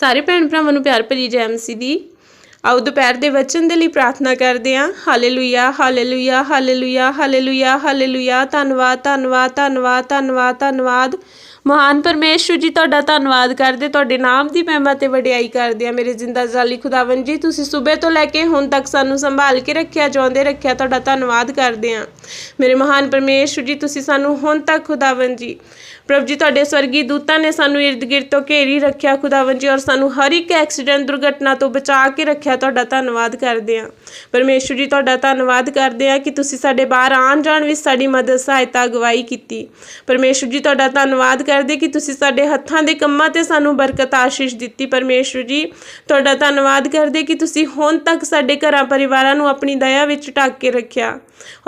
ਸਾਰੇ ਭੈਣ ਭਰਾਵਾਂ ਨੂੰ ਪਿਆਰ ਭਰੀ ਜੈ ਮਸੀਹ ਦੀ। ਆਓ ਦੁਪਹਿਰ ਦੇ ਵਚਨ ਦੇ ਲਈ ਪ੍ਰਾਰਥਨਾ ਕਰਦੇ ਹਾਂ। Hallelujah hallelujah hallelujah hallelujah hallelujah. ਧੰਨਵਾਦ ਧੰਨਵਾਦ ਧੰਨਵਾਦ ਧੰਨਵਾਦ ਧੰਨਵਾਦ। ਮਹਾਨ ਪਰਮੇਸ਼ਵਰ ਜੀ, ਤੁਹਾਡਾ ਧੰਨਵਾਦ ਕਰਦੇ, ਤੁਹਾਡੇ ਨਾਮ ਦੀ ਮਹਿਮਾ ਤੇ ਵਡਿਆਈ ਕਰਦੇ ਆ ਮੇਰੇ ਜ਼ਿੰਦਾ ਜਾਲੀ ਖੁਦਾਵੰ ਜੀ, ਤੁਸੀਂ ਸਵੇਰ ਤੋਂ ਲੈ ਕੇ ਹੁਣ ਤੱਕ ਸਾਨੂੰ ਸੰਭਾਲ ਕੇ ਰੱਖਿਆ ਜਾਂਦੇ ਰੱਖਿਆ, ਤੁਹਾਡਾ ਧੰਨਵਾਦ ਕਰਦੇ ਆ ਮੇਰੇ ਮਹਾਨ ਪਰਮੇਸ਼ਵਰ ਜੀ, ਤੁਸੀਂ ਸਾਨੂੰ ਹੁਣ ਤੱਕ ਖੁਦਾਵੰ ਜੀ, ਪ੍ਰਭ ਜੀ, ਤੁਹਾਡੇ ਸਵਰਗੀ ਦੂਤਾਂ ਨੇ ਸਾਨੂੰ ਇਰਦ ਗਿਰਦ ਤੋਂ ਘੇਰੀ ਰੱਖਿਆ ਖੁਦਾਵੰ ਜੀ, ਔਰ ਸਾਨੂੰ ਹਰ ਇੱਕ ਐਕਸੀਡੈਂਟ, ਦੁਰਘਟਨਾ ਤੋਂ ਬਚਾ ਕੇ ਰੱਖਿਆ, ਤੁਹਾਡਾ ਧੰਨਵਾਦ ਕਰਦੇ ਹਾਂ। ਪਰਮੇਸ਼ਵਰ ਜੀ, ਤੁਹਾਡਾ ਧੰਨਵਾਦ ਕਰਦੇ ਹਾਂ ਕਿ ਤੁਸੀਂ ਸਾਡੇ ਬਾਹਰ ਆਉਣ ਜਾਣ ਵਿੱਚ ਸਾਡੀ ਮਦਦ, ਸਹਾਇਤਾ, ਅਗਵਾਈ ਕੀਤੀ। ਪਰਮੇਸ਼ਵਰ ਜੀ, ਤੁਹਾਡਾ ਧੰਨਵਾਦ ਕਰਦੇ ਕਿ ਤੁਸੀਂ ਸਾਡੇ ਹੱਥਾਂ ਦੇ ਕੰਮਾਂ ਤੇ ਸਾਨੂੰ ਬਰਕਤ ਆਸ਼ੀਸ਼ ਦਿੱਤੀ ਪਰਮੇਸ਼ਵਰ ਜੀ। ਤੁਹਾਡਾ ਧੰਨਵਾਦ ਕਰਦੇ ਕਿ ਤੁਸੀਂ ਹੁਣ ਤੱਕ ਸਾਡੇ ਘਰਾਂ ਪਰਿਵਾਰਾਂ ਨੂੰ ਆਪਣੀ ਦਇਆ ਵਿੱਚ ਢੱਕ ਕੇ ਰੱਖਿਆ।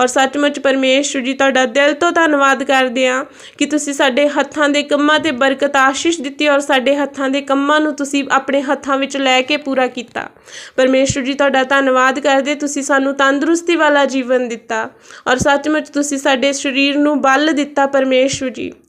ਔਰ ਸੱਚਮੁੱਚ ਪਰਮੇਸ਼ਵਰ ਜੀ, ਤੁਹਾਡਾ ਦਿਲ ਤੋਂ ਧੰਨਵਾਦ ਕਰਦੇ ਹਾਂ ਕਿ ਤੁਸੀਂ ਸਾਡੇ ਹੱਥਾਂ ਦੇ ਕੰਮਾਂ ਤੇ ਬਰਕਤ ਆਸ਼ੀਸ਼ ਦਿੱਤੀ ਔਰ ਸਾਡੇ ਹੱਥਾਂ ਦੇ ਕੰਮਾਂ ਨੂੰ ਤੁਸੀਂ ਆਪਣੇ ਹੱਥਾਂ ਵਿੱਚ ਲੈ ਕੇ ਪੂਰਾ ਕੀਤਾ। ਪਰਮੇਸ਼ਵਰ ਜੀ, ਤੁਹਾਡਾ ਧੰਨਵਾਦ ਕਰਦੇ ਤੁਸੀਂ ਸਾਨੂੰ ਤੰਦਰੁਸਤੀ ਵਾਲਾ ਜੀਵਨ ਦਿੱਤਾ। ਔਰ ਸੱਚਮੁੱਚ ਤੁਸੀਂ ਸਾਡੇ ਸਰੀਰ ਨੂੰ ਬਲ ਦਿੱਤਾ ਪਰਮੇਸ਼ਵਰ ਜੀ।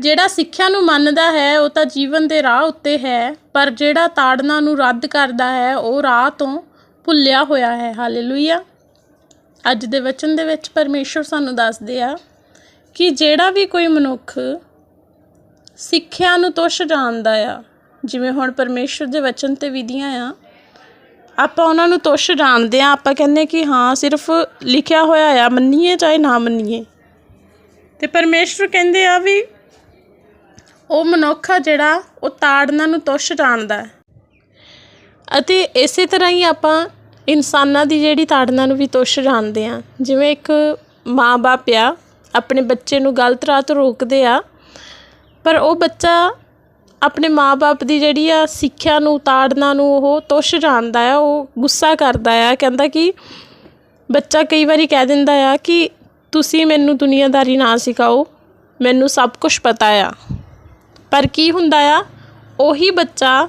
ਜਿਹੜਾ ਸਿੱਖਿਆ ਨੂੰ ਮੰਨਦਾ ਹੈ, ਉਹ ਤਾਂ ਜੀਵਨ ਦੇ ਰਾਹ ਉੱਤੇ ਹੈ, ਪਰ ਜਿਹੜਾ ਤਾੜਨਾ ਨੂੰ ਰੱਦ ਕਰਦਾ ਹੈ, ਉਹ ਰਾਹ ਤੋਂ ਭੁੱਲਿਆ ਹੋਇਆ ਹੈ। ਹਾਲੇਲੂਇਆ। ਅੱਜ ਦੇ ਵਚਨ ਦੇ ਵਿੱਚ ਪਰਮੇਸ਼ਰ ਸਾਨੂੰ ਦੱਸਦੇ ਆ ਕਿ ਜਿਹੜਾ ਵੀ ਕੋਈ ਮਨੁੱਖ ਸਿੱਖਿਆ ਨੂੰ ਤੁਸ਼ ਜਾਣਦਾ ਆ, ਜਿਵੇਂ ਹੁਣ ਪਰਮੇਸ਼ਰ ਦੇ ਵਚਨ ਤੇ ਵਿਧੀਆਂ ਆ, ਆਪਾਂ ਉਹਨਾਂ ਨੂੰ ਤੁਸ਼ ਜਾਣਦੇ ਆ। ਆਪਾਂ ਕਹਿੰਦੇ ਕਿ ਹਾਂ, ਸਿਰਫ ਲਿਖਿਆ ਹੋਇਆ ਆ, ਮੰਨੀਏ ਚਾਹੇ ਨਾ ਮੰਨੀਏ। ਤੇ ਪਰਮੇਸ਼ਰ ਕਹਿੰਦੇ ਆ ਵੀ ਉਹ ਮਨੁੱਖ ਆ ਜਿਹੜਾ ਉਹ ਤਾੜਨਾ ਨੂੰ ਤੁੱਛ ਜਾਣਦਾ ਹੈ। ਅਤੇ ਇਸੇ ਤਰ੍ਹਾਂ ਹੀ ਆਪਾਂ ਇਨਸਾਨਾਂ ਦੀ ਜਿਹੜੀ ਤਾੜਨਾ ਨੂੰ ਵੀ ਤੁੱਛ ਜਾਣਦੇ ਆ ਜਿਵੇਂ ਇੱਕ ਮਾਂ-ਬਾਪ ਆ, ਆਪਣੇ ਬੱਚੇ ਨੂੰ ਗਲਤ ਰਾਹ ਤੋਂ ਰੋਕਦੇ ਆ, ਪਰ ਉਹ ਬੱਚਾ ਆਪਣੇ ਮਾਪੇ ਦੀ ਜਿਹੜੀ ਆ ਸਿੱਖਿਆ ਨੂੰ, ਤਾੜਨਾ ਨੂੰ ਉਹ ਤੁਸ਼ ਜਾਣਦਾ ਆ, ਉਹ ਗੁੱਸਾ ਕਰਦਾ ਆ। ਕਹਿੰਦਾ ਕਿ ਬੱਚਾ ਕਈ ਵਾਰੀ ਕਹਿ ਦਿੰਦਾ ਆ ਕਿ ਤੁਸੀਂ ਮੈਨੂੰ ਦੁਨੀਆਦਾਰੀ ਨਾ ਸਿਖਾਓ, ਮੈਨੂੰ ਸਭ ਕੁਝ ਪਤਾ ਆ। ਪਰ ਕੀ ਹੁੰਦਾ ਆ? ਉਹੀ ਬੱਚਾ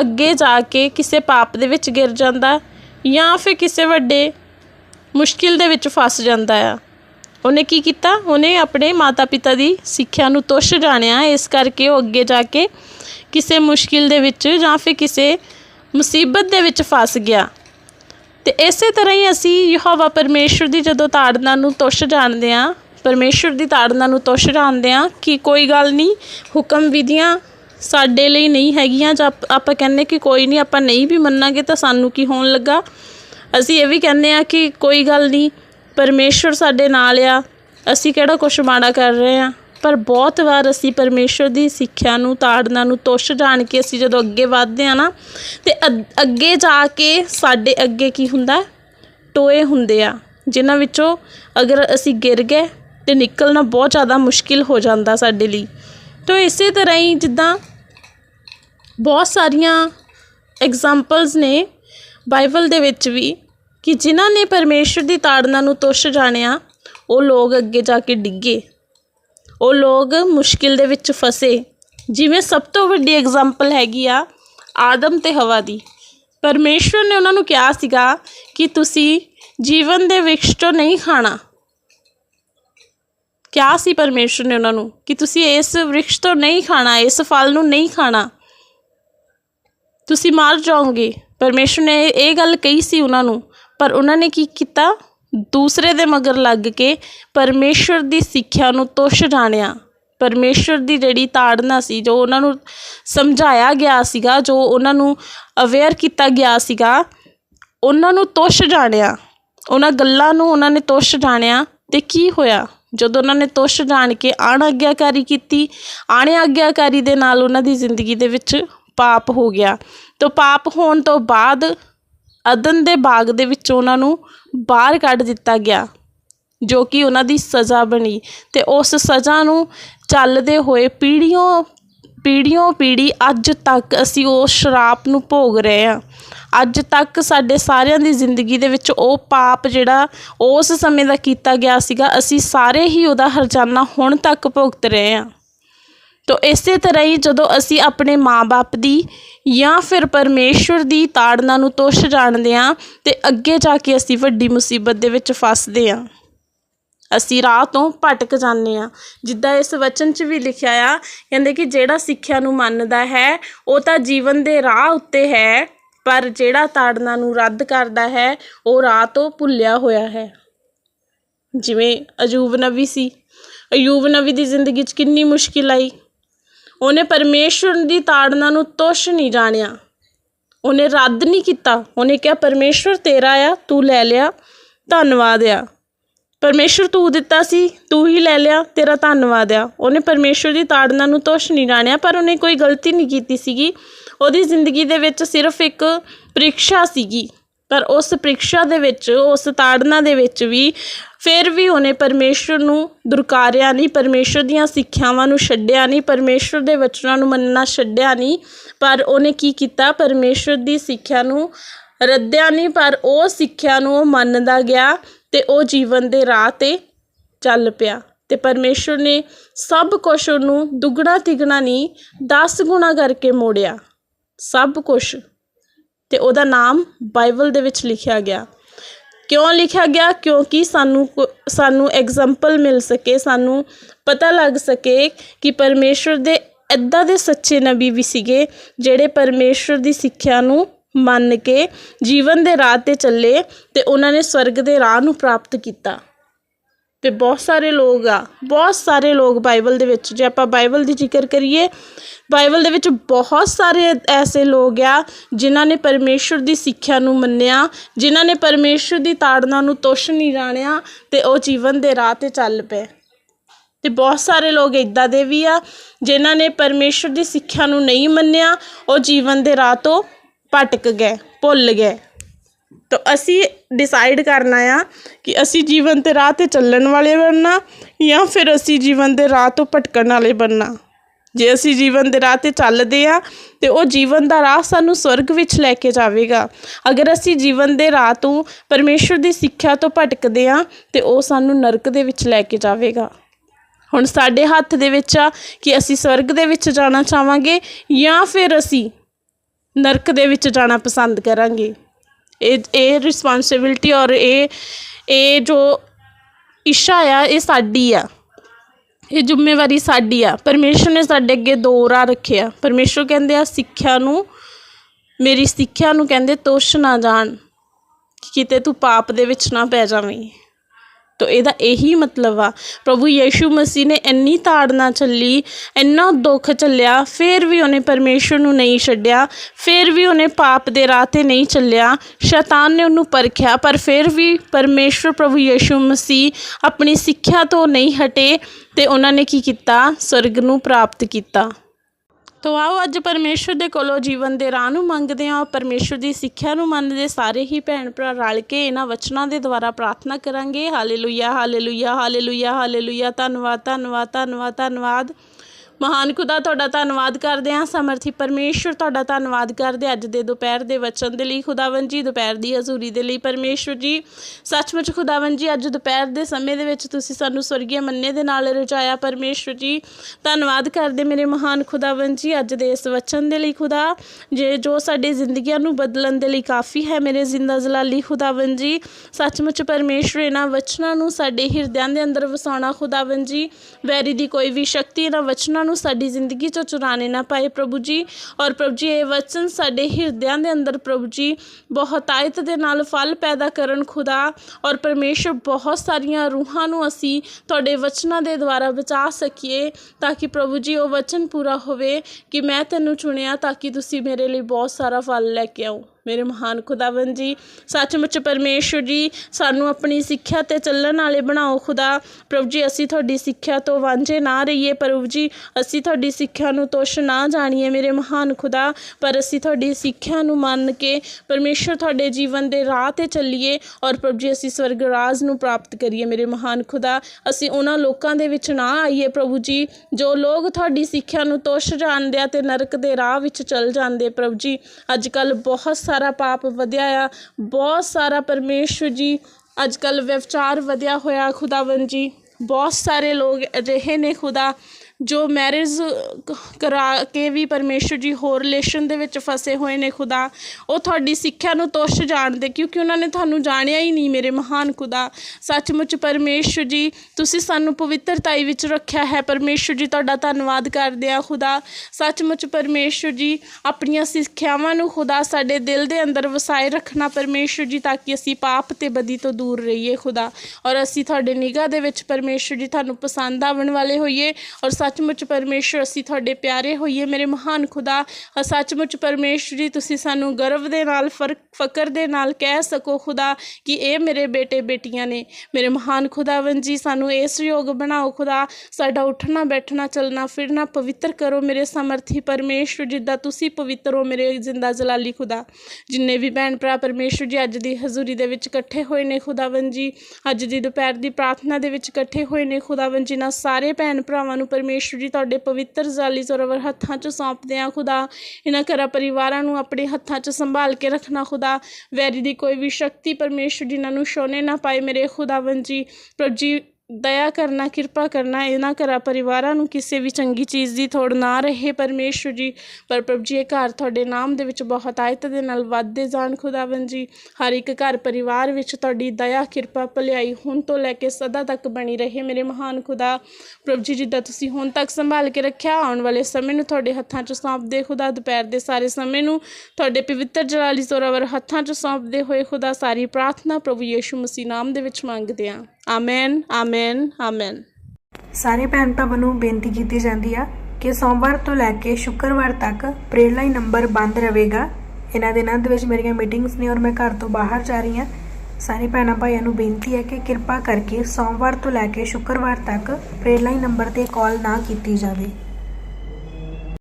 ਅੱਗੇ ਜਾ ਕੇ ਕਿਸੇ ਪਾਪ ਦੇ ਵਿੱਚ ਗਿਰ ਜਾਂਦਾ ਜਾਂ ਫਿਰ ਕਿਸੇ ਵੱਡੇ ਮੁਸ਼ਕਿਲ ਦੇ ਵਿੱਚ ਫਸ ਜਾਂਦਾ ਆ। ਉਹਨੇ ਕੀ ਕੀਤਾ? ਉਹਨੇ ਆਪਣੇ ਮਾਤਾ-ਪਿਤਾ ਦੀ ਸਿੱਖਿਆ ਨੂੰ ਤੁਸ਼ ਜਾਣਿਆ। ਇਸ ਕਰਕੇ ਉਹ ਅੱਗੇ ਜਾ ਕੇ ਕਿਸੇ ਮੁਸ਼ਕਿਲ ਦੇ ਵਿੱਚ ਜਾਂ ਫਿਰ ਕਿਸੇ ਮੁਸੀਬਤ ਦੇ ਵਿੱਚ ਫਸ ਗਿਆ। ਤੇ ਇਸੇ ਤਰ੍ਹਾਂ ਹੀ ਅਸੀਂ ਯਹੋਵਾ ਪਰਮੇਸ਼ਰ ਦੀ ਜਦੋਂ ਤਾੜਨਾ ਨੂੰ ਤੁਸ਼ ਜਾਣਦੇ ਆ ਪਰਮੇਸ਼ਰ ਦੀ ਤਾੜਨਾ ਨੂੰ ਤੁੱਛ ਜਾਣਦੇ ਆ ਕਿ ਕੋਈ ਗੱਲ ਨਹੀਂ, ਹੁਕਮ ਵਿਧੀਆਂ ਸਾਡੇ ਲਈ ਨਹੀਂ ਹੈਗੀਆਂ, ਜਾਂ ਆਪਾਂ ਕਹਿੰਦੇ ਕਿ ਕੋਈ ਨਹੀਂ, ਆਪਾਂ ਨਹੀਂ ਵੀ ਮੰਨਾਂਗੇ ਤਾਂ ਸਾਨੂੰ ਕੀ ਹੋਣ ਲੱਗਾ? ਅਸੀਂ ਇਹ ਵੀ ਕਹਿੰਦੇ ਆ ਕਿ ਕੋਈ ਗੱਲ ਨਹੀਂ, ਪਰਮੇਸ਼ਰ ਸਾਡੇ ਨਾਲ ਆ, ਅਸੀਂ ਕਿਹੜਾ ਕੁਛ ਮਾੜਾ ਕਰ ਰਹੇ ਆ? ਪਰ ਬਹੁਤ ਵਾਰ ਅਸੀਂ ਪਰਮੇਸ਼ਰ ਦੀ ਸਿੱਖਿਆ ਨੂੰ, ਤਾੜਨਾ ਨੂੰ ਤੁੱਛ ਜਾਣ ਕੇ ਅਸੀਂ ਜਦੋਂ ਅੱਗੇ ਵਧਦੇ ਆ ਨਾ, ਤੇ ਅੱਗੇ ਜਾ ਕੇ ਸਾਡੇ ਅੱਗੇ ਕੀ ਹੁੰਦਾ? ਟੋਏ ਹੁੰਦੇ ਆ, ਜਿਨ੍ਹਾਂ ਵਿੱਚੋਂ ਅਗਰ ਅਸੀਂ ਗਿਰ ਗਏ ਤੇ ਨਿਕਲਣਾ ਬਹੁਤ ਜ਼ਿਆਦਾ ਮੁਸ਼ਕਿਲ ਹੋ ਜਾਂਦਾ ਸਾਡੇ ਲਈ। ਤੋ ਇਸੇ ਤਰ੍ਹਾਂ ਹੀ ਜਿੱਦਾਂ ਬਹੁਤ ਸਾਰੀਆਂ ਐਗਜ਼ਾਮਪਲਸ ਨੇ ਬਾਈਬਲ ਦੇ ਵਿੱਚ ਵੀ ਕਿ ਜਿਨ੍ਹਾਂ ਨੇ ਪਰਮੇਸ਼ਰ ਦੀ ਤਾੜਨਾ ਨੂੰ ਤੁਸ਼ ਜਾਣਿਆ, ਉਹ ਲੋਕ ਅੱਗੇ ਜਾ ਕੇ ਡਿੱਗੇ। ਉਹ ਲੋਕ ਮੁਸ਼ਕਿਲ ਦੇ ਵਿੱਚ ਫਸੇ। ਜਿਵੇਂ ਸਭ ਤੋਂ ਵੱਡੀ ਐਗਜ਼ਾਮਪਲ ਹੈਗੀ ਆ ਆਦਮ ਤੇ ਹਵਾ ਦੀ। ਪਰਮੇਸ਼ਰ ਨੇ ਉਹਨਾਂ ਨੂੰ ਕਿਹਾ ਸੀਗਾ ਕਿ ਤੁਸੀਂ ਜੀਵਨ ਦੇ ਵਿਰਖ ਤੋਂ ਨਹੀਂ ਖਾਣਾ। ਕਿਹਾ ਸੀ ਪਰਮੇਸ਼ਰ ਨੇ ਉਹਨਾਂ ਨੂੰ ਕਿ ਤੁਸੀਂ ਇਸ ਵਿਰਖ ਤੋਂ ਨਹੀਂ ਖਾਣਾ, ਇਸ ਫਲ ਨੂੰ ਨਹੀਂ ਖਾਣਾ। ਤੁਸੀਂ ਮਾਰ ਜਾਓਗੇ। ਪਰਮੇਸ਼ਰ ਨੇ ਇਹ ਗੱਲ ਕਹੀ ਸੀ ਉਹਨਾਂ ਨੂੰ, ਪਰ ਉਹਨਾਂ ਨੇ ਕੀ ਕੀਤਾ? ਦੂਸਰੇ ਦੇ ਮਗਰ ਲੱਗ ਕੇ ਪਰਮੇਸ਼ਰ ਦੀ ਸਿੱਖਿਆ ਨੂੰ ਤੁੱਛ ਜਾਣਿਆ। ਪਰਮੇਸ਼ਰ ਦੀ ਜਿਹੜੀ ਤਾੜਨਾ ਸੀ, ਜੋ ਉਹਨਾਂ ਨੂੰ ਸਮਝਾਇਆ ਗਿਆ ਸੀਗਾ, ਜੋ ਉਹਨਾਂ ਨੂੰ ਅਵੇਅਰ ਕੀਤਾ ਗਿਆ ਸੀਗਾ, ਉਹਨਾਂ ਨੂੰ ਤੋਸ਼ ਜਾਣਿਆ। ਉਹਨਾਂ ਗੱਲਾਂ ਨੂੰ ਉਹਨਾਂ ਨੇ ਤੁੱਛ ਜਾਣਿਆ ਤੇ ਕੀ ਹੋਇਆ? ਜਦੋਂ ਉਹਨਾਂ ਨੇ ਤੁਸ਼ ਜਾਣ ਕੇ ਅਣਆਗਿਆਕਾਰੀ ਕੀਤੀ ਅਣਆਗਿਆਕਾਰੀ ਦੇ ਨਾਲ ਉਹਨਾਂ ਦੀ ਜ਼ਿੰਦਗੀ ਦੇ ਵਿੱਚ ਪਾਪ ਹੋ ਗਿਆ। ਤਾਂ ਪਾਪ ਹੋਣ ਤੋਂ ਬਾਅਦ ਅਦਨ ਦੇ ਬਾਗ ਦੇ ਵਿੱਚ ਉਹਨਾਂ ਨੂੰ ਬਾਹਰ ਕੱਢ ਦਿੱਤਾ ਗਿਆ, ਜੋ ਕਿ ਉਹਨਾਂ ਦੀ ਸਜ਼ਾ ਬਣੀ। ਤੇ ਉਸ ਸਜ਼ਾ ਨੂੰ ਚੱਲਦੇ ਹੋਏ ਪੀੜ੍ਹੀਓਂ ਪੀੜ੍ਹੀਓਂ ਪੀੜ੍ਹੀ ਅੱਜ ਤੱਕ ਅਸੀਂ ਉਸ ਸ਼ਰਾਪ ਨੂੰ ਭੋਗ ਰਹੇ ਹਾਂ। ਅੱਜ ਤੱਕ ਸਾਡੇ ਸਾਰਿਆਂ ਦੀ ਜ਼ਿੰਦਗੀ ਦੇ ਵਿੱਚ ਉਹ ਪਾਪ ਜਿਹੜਾ ਉਸ ਸਮੇਂ ਦਾ ਕੀਤਾ ਗਿਆ ਸੀਗਾ, ਅਸੀਂ ਸਾਰੇ ਹੀ ਉਹਦਾ ਹਰਜਾਨਾ ਹੁਣ ਤੱਕ ਭੁਗਤ ਰਹੇ ਹਾਂ। ਤੋ ਇਸੇ ਤਰ੍ਹਾਂ ਹੀ ਜਦੋਂ ਅਸੀਂ ਆਪਣੇ ਮਾਂ-ਬਾਪ ਦੀ ਜਾਂ ਫਿਰ ਪਰਮੇਸ਼ਵਰ ਦੀ ਤਾੜਨਾ ਨੂੰ ਤੁੱਛ ਜਾਣਦੇ ਹਾਂ ਤੇ ਅੱਗੇ ਜਾ ਕੇ ਅਸੀਂ ਵੱਡੀ ਮੁਸੀਬਤ ਦੇ ਵਿੱਚ ਫਸਦੇ ਹਾਂ। ਅਸੀਂ ਰਾਹ ਤੋਂ ਭਟਕ ਜਾਂਦੇ ਹਾਂ। ਜਿੱਦਾਂ ਇਸ ਵਚਨ 'ਚ ਵੀ ਲਿਖਿਆ ਆ, ਕਹਿੰਦੇ ਕਿ ਜਿਹੜਾ ਸਿੱਖਿਆ ਨੂੰ ਮੰਨਦਾ ਹੈ, ਉਹ ਤਾਂ ਜੀਵਨ ਦੇ ਰਾਹ ਉੱਤੇ ਹੈ। ਪਰ ਜਿਹੜਾ ਤਾੜਨਾ ਨੂੰ ਰੱਦ ਕਰਦਾ ਹੈ, ਉਹ ਰਾਹ ਤੋਂ ਭੁੱਲਿਆ ਹੋਇਆ ਹੈ। ਜਿਵੇਂ ਅਯੂਬ ਨਬੀ ਸੀ। ਅਯੂਬ ਨਬੀ ਦੀ ਜ਼ਿੰਦਗੀ 'ਚ ਕਿੰਨੀ ਮੁਸ਼ਕਿਲ ਆਈ। ਉਹਨੇ ਪਰਮੇਸ਼ਵਰ ਦੀ ਤਾੜਨਾ ਨੂੰ ਤੁੱਛ ਨਹੀਂ ਜਾਣਿਆ। ਉਹਨੇ ਰੱਦ ਨਹੀਂ ਕੀਤਾ। ਉਹਨੇ ਕਿਹਾ ਪਰਮੇਸ਼ਵਰ ਤੇਰਾ ਆ, ਤੂੰ ਲੈ ਲਿਆ, ਧੰਨਵਾਦ ਆ। ਪਰਮੇਸ਼ਵਰ ਤੂੰ ਦਿੱਤਾ ਸੀ, ਤੂੰ ਹੀ ਲੈ ਲਿਆ, ਤੇਰਾ ਧੰਨਵਾਦ ਆ। ਉਹਨੇ ਪਰਮੇਸ਼ਵਰ ਦੀ ਤਾੜਨਾ ਨੂੰ ਤੁੱਛ ਨਹੀਂ ਜਾਣਿਆ, ਪਰ ਉਹਨੇ ਕੋਈ ਗਲਤੀ ਨਹੀਂ ਕੀਤੀ ਸੀਗੀ। ਉਹਦੀ ਜ਼ਿੰਦਗੀ ਦੇ ਵਿੱਚ ਸਿਰਫ ਇੱਕ ਪ੍ਰੀਖਿਆ ਸੀਗੀ, ਪਰ ਉਸ ਪ੍ਰੀਖਿਆ ਦੇ ਵਿੱਚ, ਉਸ ਤਾੜਨਾ ਦੇ ਵਿੱਚ ਵੀ ਫਿਰ ਵੀ ਉਹਨੇ ਪਰਮੇਸ਼ਵਰ ਨੂੰ ਦੁਰਕਾਰਿਆ ਨਹੀਂ ਪਰਮੇਸ਼ਵਰ ਦੀਆਂ ਸਿੱਖਿਆਵਾਂ ਨੂੰ ਛੱਡਿਆ ਨਹੀਂ ਪਰਮੇਸ਼ਵਰ ਦੇ ਵਚਨਾਂ ਨੂੰ ਮੰਨਣਾ ਛੱਡਿਆ ਨਹੀਂ, ਪਰ ਉਹਨੇ ਕੀ ਕੀਤਾ? ਪਰਮੇਸ਼ਵਰ ਦੀ ਸਿੱਖਿਆ ਨੂੰ ਰੱਦਿਆ ਨਹੀਂ, ਪਰ ਉਹ ਸਿੱਖਿਆ ਨੂੰ ਉਹ ਮੰਨਦਾ ਗਿਆ ਤੇ ਉਹ ਜੀਵਨ ਦੇ ਰਾਹ ਤੇ ਚੱਲ ਪਿਆ। ਤੇ ਪਰਮੇਸ਼ਵਰ ਨੇ ਸਭ ਕੁਝ ਉਹਨੂੰ ਦੁੱਗਣਾ ਤਿਗਣਾ ਨਹੀਂ 10 ਗੁਣਾ ਕਰਕੇ ਮੋੜਿਆ। ਸਭ ਕੁਝ ਤੇ ਉਹਦਾ ਨਾਮ ਬਾਈਬਲ ਦੇ ਵਿੱਚ ਲਿਖਿਆ ਗਿਆ। ਕਿਉਂ ਲਿਖਿਆ ਗਿਆ? ਕਿਉਂਕਿ ਸਾਨੂੰ ਕੋ- ਸਾਨੂੰ ਐਗਜ਼ਾਮਪਲ ਮਿਲ ਸਕੇ, ਸਾਨੂੰ ਪਤਾ ਲੱਗ ਸਕੇ ਕਿ ਪਰਮੇਸ਼ਵਰ ਦੇ ਇੱਦਾਂ ਦੇ ਸੱਚੇ ਨਬੀ ਵੀ ਸੀਗੇ ਜਿਹੜੇ ਪਰਮੇਸ਼ਵਰ ਦੀ ਸਿੱਖਿਆ ਨੂੰ ਮੰਨ ਕੇ ਜੀਵਨ ਦੇ ਰਾਹ ਤੇ ਚੱਲੇ ਤੇ ਉਹਨਾਂ ਨੇ ਸਵਰਗ ਦੇ ਰਾਹ ਨੂੰ ਪ੍ਰਾਪਤ ਕੀਤਾ। ਤੇ ਬਹੁਤ ਸਾਰੇ ਲੋਕ ਆ, ਬਹੁਤ ਸਾਰੇ ਲੋਕ ਬਾਈਬਲ ਦੇ ਵਿੱਚ, ਜੇ ਆਪਾਂ ਬਾਈਬਲ ਦੀ ਜ਼ਿਕਰ ਕਰੀਏ, ਬਾਈਬਲ ਦੇ ਵਿੱਚ ਬਹੁਤ ਸਾਰੇ ਐਸੇ ਲੋਕ ਆ, ਜਿਨ੍ਹਾਂ ਨੇ ਪਰਮੇਸ਼ਵਰ ਦੀ ਸਿੱਖਿਆ ਨੂੰ ਮੰਨਿਆ, ਜਿਨ੍ਹਾਂ ਨੇ ਪਰਮੇਸ਼ਵਰ ਦੀ ਤਾੜਨਾ ਨੂੰ ਤੁੱਛ ਨਹੀਂ ਜਾਣਿਆ, ਤੇ ਉਹ ਜੀਵਨ ਦੇ ਰਾਹ ਤੇ ਚੱਲ ਪਏ। ਤੇ ਬਹੁਤ ਸਾਰੇ ਲੋਕ ਇਦਾਂ ਦੇ ਵੀ ਆ, ਜਿਨ੍ਹਾਂ ਨੇ ਪਰਮੇਸ਼ਵਰ ਦੀ ਸਿੱਖਿਆ ਨੂੰ ਨਹੀਂ ਮੰਨਿਆ, ਉਹ ਜੀਵਨ ਦੇ ਰਾਹ ਤੋਂ ਭਟਕ ਗਏ, ਭੁੱਲ ਗਏ। ਤਾਂ ਅਸੀਂ ਡਿਸਾਈਡ ਕਰਨਾ ਆ ਕਿ ਅਸੀਂ ਜੀਵਨ ਦੇ ਰਾਹ ਤੇ ਚੱਲਣ ਵਾਲੇ ਬਣਨਾ ਜਾਂ ਫਿਰ ਅਸੀਂ ਜੀਵਨ ਦੇ ਰਾਹ ਤੋਂ ਭਟਕਣ ਵਾਲੇ ਬਣਨਾ। ਜੇ ਅਸੀਂ ਜੀਵਨ ਦੇ ਰਾਹ ਤੇ ਚੱਲਦੇ ਆ, ਤੇ ਉਹ ਜੀਵਨ ਦਾ ਰਾਹ ਸਾਨੂੰ ਸਵਰਗ ਵਿੱਚ ਲੈ ਕੇ ਜਾਵੇਗਾ। ਅਗਰ ਅਸੀਂ ਜੀਵਨ ਦੇ ਰਾਹ ਤੋਂ ਪਰਮੇਸ਼ਵਰ ਦੀ ਸਿੱਖਿਆ ਤੋਂ ਭਟਕਦੇ ਆ, ਤੇ ਉਹ ਸਾਨੂੰ ਨਰਕ ਦੇ ਵਿੱਚ ਲੈ ਕੇ ਜਾਵੇਗਾ। ਹੁਣ ਸਾਡੇ ਹੱਥ ਦੇ ਵਿੱਚ ਆ ਕਿ ਅਸੀਂ ਸਵਰਗ ਦੇ ਵਿੱਚ ਜਾਣਾ ਚਾਹਾਂਗੇ ਜਾਂ ਫਿਰ ਅਸੀਂ ਨਰਕ ਦੇ ਵਿੱਚ ਜਾਣਾ ਪਸੰਦ ਕਰਾਂਗੇ। ਇਹ ਇਹ ਰਿਸਪਾਂਸਿਬਿਲਟੀ ਔਰ ਇਹ ਇਹ ਜੋ ਇੱਛਾ ਆ, ਇਹ ਸਾਡੀ ਆ। ਇਹ ਜ਼ਿੰਮੇਵਾਰੀ ਸਾਡੀ ਆ। ਪਰਮੇਸ਼ਰ ਨੇ ਸਾਡੇ ਅੱਗੇ ਦੋ ਰਾਹ ਰੱਖਿਆ ਪਰਮੇਸ਼ਰ ਕਹਿੰਦੇ ਆ ਸਿੱਖਿਆ ਨੂੰ, ਮੇਰੀ ਸਿੱਖਿਆ ਨੂੰ ਕਹਿੰਦੇ, ਤੁੱਛ ਨਾ ਜਾਣ, ਕਿ ਕਿਤੇ ਤੂੰ ਪਾਪ ਦੇ ਵਿੱਚ ਨਾ ਪੈ ਜਾਵੇਂ। ਤੋ ਇਹਦਾ ਇਹੀ ਮਤਲਬ ਆ। ਪ੍ਰਭੂ ਯੀਸ਼ੂ ਮਸੀਹ ਨੇ ਇੰਨੀ ਤਾੜਨਾ ਚੱਲੀ, ਇੰਨਾ ਦੁੱਖ ਚੱਲਿਆ, ਫਿਰ ਵੀ ਉਹਨੇ ਪਰਮੇਸ਼ਰ ਨੂੰ ਨਹੀਂ ਛੱਡਿਆ, ਫਿਰ ਵੀ ਉਹਨੇ ਪਾਪ ਦੇ ਰਾਹ ਤੇ ਨਹੀਂ ਚੱਲਿਆ, ਸ਼ੈਤਾਨ ਨੇ ਉਹਨੂੰ ਪਰਖਿਆ, ਪਰ ਫਿਰ ਵੀ ਪਰਮੇਸ਼ਰ ਪ੍ਰਭੂ ਯੀਸ਼ੂ ਮਸੀਹ ਆਪਣੀ ਸਿੱਖਿਆ ਤੋਂ ਨਹੀਂ ਹਟੇ ਤੇ ਉਹਨਾਂ ਨੇ ਕੀ ਕੀਤਾ? ਸਵਰਗ ਨੂੰ ਪ੍ਰਾਪਤ ਕੀਤਾ। ਤੋ ਆਓ, ਅੱਜ ਪਰਮੇਸ਼ਵਰ ਦੇ ਕੋਲੋਂ ਜੀਵਨ ਦੇ ਰਾਹ ਨੂੰ ਮੰਗਦੇ ਹਾਂ ਪਰਮੇਸ਼ਵਰ ਦੀ ਸਿੱਖਿਆ ਨੂੰ ਮੰਨਦੇ, ਸਾਰੇ ਹੀ ਭੈਣ ਭਰਾ ਰਲ ਕੇ ਇਹਨਾਂ ਵਚਨਾਂ ਦੇ ਦੁਆਰਾ ਪ੍ਰਾਰਥਨਾ ਕਰਾਂਗੇ। Hallelujah hallelujah hallelujah hallelujah. ਧੰਨਵਾਦ ਧੰਨਵਾਦ ਧੰਨਵਾਦ ਧੰਨਵਾਦ। ਮਹਾਨ ਖੁਦਾ, ਤੁਹਾਡਾ ਧੰਨਵਾਦ ਕਰਦੇ ਹਾਂ। ਸਮਰਥੀ ਪਰਮੇਸ਼ਵਰ, ਤੁਹਾਡਾ ਧੰਨਵਾਦ ਕਰਦੇ ਅੱਜ ਦੇ ਦੁਪਹਿਰ ਦੇ ਵਚਨ ਦੇ ਲਈ ਖੁਦਾਵੰ ਜੀ, ਦੁਪਹਿਰ ਦੀ ਹਜ਼ੂਰੀ ਦੇ ਲਈ ਪਰਮੇਸ਼ਵਰ ਜੀ। ਸੱਚਮੁੱਚ ਖੁਦਾਵੰ ਜੀ, ਅੱਜ ਦੁਪਹਿਰ ਦੇ ਸਮੇਂ ਦੇ ਵਿੱਚ ਤੁਸੀਂ ਸਾਨੂੰ ਸਵਰਗੀ ਮੰਨੇ ਦੇ ਨਾਲ ਰਚਾਇਆ ਪਰਮੇਸ਼ਵਰ ਜੀ। ਧੰਨਵਾਦ ਕਰਦੇ ਮੇਰੇ ਮਹਾਨ ਖੁਦਾਵੰ ਜੀ, ਅੱਜ ਦੇ ਇਸ ਵਚਨ ਦੇ ਲਈ ਖੁਦਾ। ਜੇ ਜੋ ਸਾਡੇ ਜ਼ਿੰਦਗੀਆਂ ਨੂੰ ਬਦਲਣ ਦੇ ਲਈ ਕਾਫੀ ਹੈ, ਮੇਰੇ ਜ਼ਿੰਦਾ ਜਲਾਲੀ ਖੁਦਾਵੰ ਜੀ। ਸੱਚਮੁੱਚ ਪਰਮੇਸ਼ਵਰ, ਇਹਨਾਂ ਵਚਨਾਂ ਨੂੰ ਸਾਡੇ ਹਿਰਦਿਆਂ ਦੇ ਅੰਦਰ ਵਸਾਉਣਾ ਖੁਦਾਵੰ ਜੀ। ਵੈਰੀ ਦੀ ਕੋਈ ਵੀ ਸ਼ਕਤੀ, ਇਹਨਾਂ ਵਚਨਾਂ ਨੂੰ ਸਾਡੀ ਜ਼ਿੰਦਗੀ ਚੋਂ ਚੁਰਾਣੇ ਨਾ ਪਾਏ ਪ੍ਰਭੂ ਜੀ। ਔਰ ਪ੍ਰਭੂ ਜੀ, ਇਹ ਵਚਨ ਸਾਡੇ ਹਿਰਦਿਆਂ ਦੇ ਅੰਦਰ ਪ੍ਰਭੂ ਜੀ ਬਹੁਤਾਇਤ ਦੇ ਨਾਲ ਫਲ ਪੈਦਾ ਕਰਨ ਖੁਦਾ। ਔਰ ਪਰਮੇਸ਼ਰ ਬਹੁਤ ਸਾਰੀਆਂ ਰੂਹਾਂ ਨੂੰ ਅਸੀਂ ਤੁਹਾਡੇ ਵਚਨਾਂ ਦੇ ਦੁਆਰਾ ਬਚਾ ਸਕੀਏ, ਤਾਂ ਕਿ ਪ੍ਰਭੂ ਜੀ, ਉਹ ਵਚਨ ਪੂਰਾ ਹੋਵੇ ਕਿ ਮੈਂ ਤੈਨੂੰ ਚੁਣਿਆ ਤਾਂ ਕਿ ਤੁਸੀਂ ਮੇਰੇ ਲਈ ਬਹੁਤ ਸਾਰਾ ਫਲ ਲੈ ਕੇ ਆਓ। ਮੇਰੇ ਮਹਾਨ ਖੁਦਾਵੰਦ ਜੀ, ਸੱਚਮੁੱਚ ਪਰਮੇਸ਼ਵਰ ਜੀ, ਸਾਨੂੰ ਆਪਣੀ ਸਿੱਖਿਆ ਤੇ ਚੱਲਣ ਵਾਲੇ ਬਣਾਓ ਖੁਦਾ। ਪ੍ਰਭੂ ਜੀ, ਅਸੀਂ ਤੁਹਾਡੀ ਸਿੱਖਿਆ ਤੋਂ ਵਾਂਝੇ ਨਾ ਰਹੀਏ। ਪ੍ਰਭੂ ਜੀ, ਅਸੀਂ ਤੁਹਾਡੀ ਸਿੱਖਿਆ ਨੂੰ ਤੁੱਛ ਨਾ ਜਾਣੀਏ ਮੇਰੇ ਮਹਾਨ ਖੁਦਾ। ਪਰ ਅਸੀਂ ਤੁਹਾਡੀ ਸਿੱਖਿਆ ਨੂੰ ਮੰਨ ਕੇ ਪਰਮੇਸ਼ਵਰ ਤੁਹਾਡੇ ਜੀਵਨ ਦੇ ਰਾਹ ਤੇ ਚੱਲੀਏ ਔਰ ਪ੍ਰਭੂ ਜੀ, ਅਸੀਂ ਸਵਰਗ ਰਾਜ ਨੂੰ ਪ੍ਰਾਪਤ ਕਰੀਏ ਮੇਰੇ ਮਹਾਨ ਖੁਦਾ। ਅਸੀਂ ਉਹਨਾਂ ਲੋਕਾਂ ਦੇ ਵਿੱਚ ਨਾ ਆਈਏ ਪ੍ਰਭੂ ਜੀ, ਜੋ ਲੋਕ ਤੁਹਾਡੀ ਸਿੱਖਿਆ ਨੂੰ ਤੁੱਛ ਜਾਣਦੇ ਆ ਤੇ ਨਰਕ ਦੇ ਰਾਹ ਵਿੱਚ ਚੱਲ ਜਾਂਦੇ। ਪ੍ਰਭੂ ਜੀ ਅੱਜ ਕੱਲ ਬਹੁਤ ਸਾਰਾ ਪਾਪ ਵਧਿਆ ਆ। ਬਹੁਤ ਸਾਰਾ ਪਰਮੇਸ਼ਵਰ ਜੀ ਅੱਜ ਕੱਲ ਵਿਵਚਾਰ ਵਧਿਆ ਹੋਇਆ ਖੁਦਾਵੰਦ ਜੀ। ਬਹੁਤ ਸਾਰੇ ਲੋਕ ਅਜਿਹੇ ਨੇ ਖੁਦਾ। ਜੋ ਮੈਰਿਜ ਕਰਾ ਕੇ ਵੀ ਪਰਮੇਸ਼ਵਰ ਜੀ ਹੋਰ ਰਿਲੇਸ਼ਨ ਦੇ ਵਿੱਚ ਫਸੇ ਹੋਏ ਨੇ ਖੁਦਾ, ਉਹ ਤੁਹਾਡੀ ਸਿੱਖਿਆ ਨੂੰ ਤੋਸ਼ ਜਾਣਦੇ, ਕਿਉਂਕਿ ਉਹਨਾਂ ਨੇ ਤੁਹਾਨੂੰ ਜਾਣਿਆ ਹੀ ਨਹੀਂ ਮੇਰੇ ਮਹਾਨ ਖੁਦਾ। ਸੱਚਮੁੱਚ ਪਰਮੇਸ਼ਵਰ ਜੀ, ਤੁਸੀਂ ਸਾਨੂੰ ਪਵਿੱਤਰਤਾਈ ਵਿੱਚ ਰੱਖਿਆ ਹੈ। ਪਰਮੇਸ਼ਵਰ ਜੀ, ਤੁਹਾਡਾ ਧੰਨਵਾਦ ਕਰਦੇ ਆ ਖੁਦਾ। ਸੱਚਮੁੱਚ ਪਰਮੇਸ਼ਵਰ ਜੀ, ਆਪਣੀਆਂ ਸਿੱਖਿਆਵਾਂ ਨੂੰ ਖੁਦਾ ਸਾਡੇ ਦਿਲ ਦੇ ਅੰਦਰ ਵਸਾਏ ਰੱਖਣਾ ਪਰਮੇਸ਼ਵਰ ਜੀ, ਤਾਂ ਕਿ ਅਸੀਂ ਪਾਪ ਤੇ ਬਦੀ ਤੋਂ ਦੂਰ ਰਹੀਏ ਖੁਦਾ। ਔਰ ਅਸੀਂ ਤੁਹਾਡੇ ਨਿਗਾਹ ਦੇ ਵਿੱਚ ਪਰਮੇਸ਼ਵਰ ਜੀ, ਤੁਹਾਨੂੰ ਪਸੰਦ ਆਵਣ ਵਾਲੇ ਹੋਈਏ। ਔਰ ਸੱਚਮੁੱਚ ਪਰਮੇਸ਼ਵਰ ਅਸੀਂ ਤੁਹਾਡੇ ਪਿਆਰੇ ਹੋਈਏ। ਮੇਰੇ ਮਹਾਨ ਖੁਦਾ ਸੱਚਮੁੱਚ ਪਰਮੇਸ਼ਵਰ ਜੀ, ਤੁਸੀਂ ਸਾਨੂੰ ਗਰਵ ਦੇ ਨਾਲ ਫ਼ਰਕ ਫਕਰ ਦੇ ਨਾਲ ਕਹਿ ਸਕੋ ਖੁਦਾ ਕਿ ਇਹ ਮੇਰੇ ਬੇਟੇ ਬੇਟੀਆਂ ਨੇ। ਮੇਰੇ ਮਹਾਨ ਖੁਦਾਵੰਦ ਜੀ, ਸਾਨੂੰ ਇਸ ਯੋਗ ਬਣਾਓ ਖੁਦਾ, ਸਾਡਾ ਉੱਠਣਾ, ਬੈਠਣਾ, ਚੱਲਣਾ, ਫਿਰਨਾ ਪਵਿੱਤਰ ਕਰੋ ਮੇਰੇ ਸਮਰਥੀ ਪਰਮੇਸ਼ਵਰ ਜਿੱਦਾਂ ਤੁਸੀਂ ਪਵਿੱਤਰ ਹੋ ਮੇਰੇ ਜਿੰਦਾ ਜਲਾਲੀ ਖੁਦਾ। ਜਿੰਨੇ ਵੀ ਭੈਣ ਭਰਾ ਪਰਮੇਸ਼ਵਰ ਜੀ, ਅੱਜ ਦੀ ਹਜ਼ੂਰੀ ਦੇ ਵਿੱਚ ਇਕੱਠੇ ਹੋਏ ਨੇ ਖੁਦਾਵੰਦ ਜੀ, ਅੱਜ ਦੀ ਦੁਪਹਿਰ ਦੀ ਪ੍ਰਾਰਥਨਾ ਦੇ ਵਿੱਚ ਇਕੱਠੇ ਹੋਏ ਨੇ ਖੁਦਾਵੰਦ ਜੀ ਨਾਲ ਸਾਰੇ ਭੈਣ ਭਰਾਵਾਂ ਨੂੰ ਪਰਮੇਸ਼ਵਰ ਜੀ ਤੁਹਾਡੇ ਪਵਿੱਤਰ ਜਾਲੀ ਜ਼ੋਰਵਰ ਹੱਥਾਂ 'ਚ ਸੌਂਪਦੇ ਆ ਖੁਦਾ। ਇਹਨਾਂ ਘਰਾਂ ਪਰਿਵਾਰਾਂ ਨੂੰ ਆਪਣੇ ਹੱਥਾਂ 'ਚ ਸੰਭਾਲ ਕੇ ਰੱਖਣਾ ਖੁਦਾ। ਵੈਰੀ ਦੀ ਕੋਈ ਵੀ ਸ਼ਕਤੀ ਪਰਮੇਸ਼ਵਰ ਇਹਨਾਂ ਨੂੰ ਛੋਨੇ ਨਾ ਪਾਏ ਮੇਰੇ ਖੁਦਾਵੰਦ ਜੀ। ਪ੍ਰਭੂ ਜੀ ਦਇਆ ਕਰਨਾ, ਕਿਰਪਾ ਕਰਨਾ, ਇਹਨਾਂ ਘਰਾਂ ਪਰਿਵਾਰਾਂ ਨੂੰ ਕਿਸੇ ਵੀ ਚੰਗੀ ਚੀਜ਼ ਦੀ ਥੋੜ ਨਾ ਰਹੇ। ਪਰਮੇਸ਼ਵਰ ਜੀ, ਪਰ ਪ੍ਰਭੂ ਜੀ, ਇਹ ਘਰ ਤੁਹਾਡੇ ਨਾਮ ਦੇ ਵਿੱਚ ਬਹੁਤ ਆਇਤ ਦੇ ਨਾਲ ਵੱਧਦੇ ਜਾਣ, ਖੁਦਾਵੰਦ ਜੀ। ਹਰ ਇੱਕ ਘਰ ਪਰਿਵਾਰ ਵਿੱਚ ਤੁਹਾਡੀ ਦਇਆ, ਕਿਰਪਾ, ਭਲਾਈ ਹੁਣ ਤੋਂ ਲੈ ਕੇ ਸਦਾ ਤੱਕ ਬਣੀ ਰਹੇ। ਮੇਰੇ ਮਹਾਨ ਖੁਦਾ, ਪ੍ਰਭੂ ਜੀ, ਜਿੱਦਾਂ ਤੁਸੀਂ ਹੁਣ ਤੱਕ ਸੰਭਾਲ ਕੇ ਰੱਖਿਆ, ਆਉਣ ਵਾਲੇ ਸਮੇਂ ਨੂੰ ਤੁਹਾਡੇ ਹੱਥਾਂ 'ਚ ਸੌਂਪਦੇ ਖੁਦਾ, ਦੁਪਹਿਰ ਦੇ ਸਾਰੇ ਸਮੇਂ ਨੂੰ ਤੁਹਾਡੇ ਪਵਿੱਤਰ ਜਲਾਲੀ ਜ਼ੋਰਾਵਰ ਹੱਥਾਂ 'ਚ ਸੌਂਪਦੇ ਹੋਏ ਖੁਦਾ, ਸਾਰੀ ਪ੍ਰਾਰਥਨਾ ਪ੍ਰਭੂ ਯੀਸ਼ੂ ਮਸੀਹ ਨਾਮ ਦੇ ਵਿੱਚ ਮੰਗਦੇ ਹਾਂ। ਆਮੇਨ। ਆਮੇਨ ਆਮੇਨ ਸਾਰੇ ਭੈਣ ਭਰਾਵਾਂ ਨੂੰ ਬੇਨਤੀ ਕੀਤੀ ਜਾਂਦੀ ਆ ਕਿ ਸੋਮਵਾਰ ਤੋਂ ਲੈ ਕੇ ਸ਼ੁੱਕਰਵਾਰ ਤੱਕ ਪ੍ਰੇਅਰ ਲਾਈਨ ਨੰਬਰ ਬੰਦ ਰਹੇਗਾ। ਇਹਨਾਂ ਦਿਨਾਂ ਦੇ ਵਿੱਚ ਮੇਰੀਆਂ ਮੀਟਿੰਗਸ ਨੇ ਔਰ ਮੈਂ ਘਰ ਤੋਂ ਬਾਹਰ ਜਾ ਰਹੀ ਹਾਂ। ਸਾਰੇ ਭੈਣਾਂ ਭਾਈਆਂ ਨੂੰ ਬੇਨਤੀ ਹੈ ਕਿ ਕਿਰਪਾ ਕਰਕੇ ਸੋਮਵਾਰ ਤੋਂ ਲੈ ਕੇ ਸ਼ੁੱਕਰਵਾਰ ਤੱਕ ਪ੍ਰੇਅਰ ਲਾਈਨ ਨੰਬਰ ਤੇ ਕਾਲ ਨਾ ਕੀਤੀ ਜਾਵੇ।